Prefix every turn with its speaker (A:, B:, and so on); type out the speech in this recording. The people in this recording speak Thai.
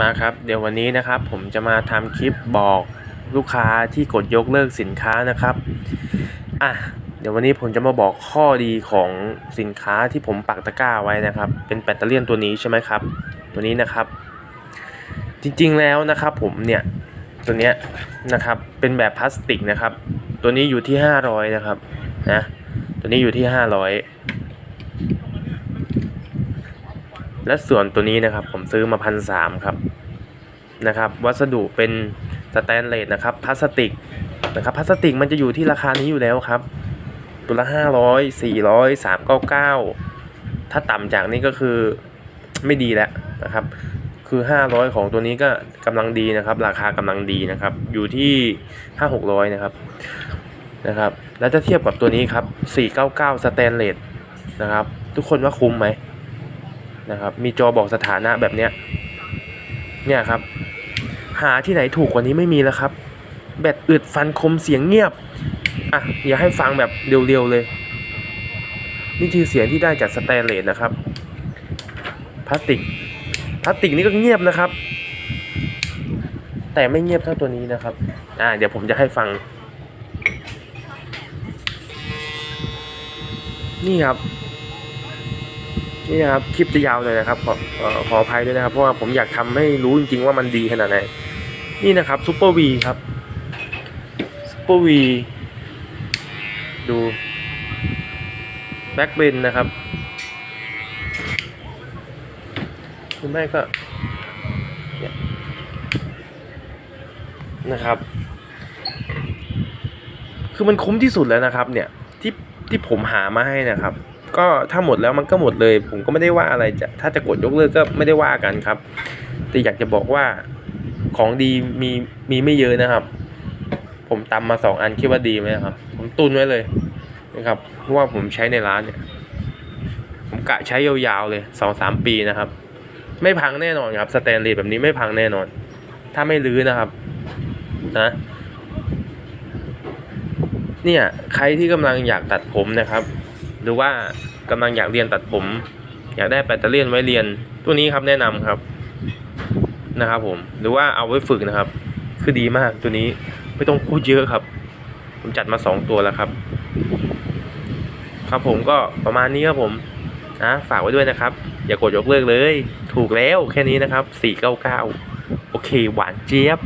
A: มาครับเดี๋ยววันนี้นะครับผมจะมาทำคลิปบอกลูกค้าที่กดยกเลิกสินค้านะครับอะเดี๋ยววันนี้ผมจะมาบอกข้อดีของสินค้าที่ผมปักตะกร้าไว้นะครับ เป็นแบตเตอรี่ยนตัวนี้ใช่ไหมครับ ตัวนี้นะครับ จริงๆแล้วนะครับผมเนี่ยตัวเนี้ยนะครับเป็นแบบพลาสติกนะครับ ตัวนี้อยู่ที่ 500 นะครับนะตัวนี้อยู่ที่ 500 และส่วนตัวนี้นะครับผมซื้อมาพันสามครับนะครับ วัสดุเป็นสแตนเลสนะครับพลาสติกนะครับพลาสติกมันจะอยู่ที่ราคานี้อยู่แล้วครับ ตัวละห้าร้อยสี่ร้อยสามเก้าเก้าถ้าต่ำจากนี้ก็คือไม่ดีแล้วนะครับ คือห้าร้อยของตัวนี้ก็กำลังดีนะครับ ราคากำลังดีนะครับ อยู่ที่ห้าหกร้อยนะครับนะครับ แล้วจะเทียบกับตัวนี้ครับสี่เก้าเก้าสแตนเลสนะครับ ทุกคนว่าคุ้มไหม นะครับ มีจอบอกสถานะแบบเนี้ย เนี่ยครับ หาที่ไหนถูกกว่านี้ไม่มีแล้วครับ แบตอึดฟันคมเสียงเงียบ อะ อย่าให้ฟังแบบเร็วๆเลย นี่คือเสียงที่ได้จากสแตนเลสนะครับ พลาสติก พลาสติกนี่ก็เงียบนะครับ แต่ไม่เงียบเท่าตัวนี้นะครับ อ่า เดี๋ยวผมจะให้ฟัง นี่ครับ นี่นะครับคลิปจะยาวเลยนะครับขอขออภัยด้วยนะครับเพราะว่าผมอยากทำให้รู้จริงๆว่ามันดีขนาดไหนนี่นะครับซูเปอร์วีครับซูเปอร์วีดูแบ็กเบนนะครับคุณแม่ก็เนี่ยนะครับ คือมันคุ้มที่สุดแล้วนะครับ เนี่ยที่ที่ผมหามาให้นะครับ ก็ถ้าหมดแล้วมันก็หมดเลย ผมก็ไม่ได้ว่าอะไรจะถ้าจะกดยกเลิกก็ไม่ได้ว่ากันครับ แต่อยากจะบอกว่าของดีมีมีไม่เยอะนะครับ ผมตำมาสองอันคิดว่าดีไหมครับ ผมตุนไว้เลยนะครับเพราะว่าผมใช้ในร้านเนี่ย ผมกะใช้ยาวๆเลยสองสามปีนะครับ ไม่พังแน่นอนครับสแตนเลสแบบนี้ไม่พังแน่นอน ถ้าไม่รื้อนะครับ นะเนี่ยใครที่กำลังอยากตัดผมนะครับ หรือว่ากำลังอยากเรียนตัดผม อยากได้แบตเตอรี่ไว้เรียนตัวนี้ครับแนะนำครับนะครับผมหรือว่าเอาไว้ฝึกนะครับ คือดีมากตัวนี้ไม่ต้องพูดเยอะครับ ผมจัดมาสองตัวแล้วครับ ครับผมก็ประมาณนี้ครับผมนะฝากไว้ด้วยนะครับ อย่ากดยกเลิกเลย ถูกแล้วแค่นี้นะครับ 499 โอเค หวานเจี๊ยบ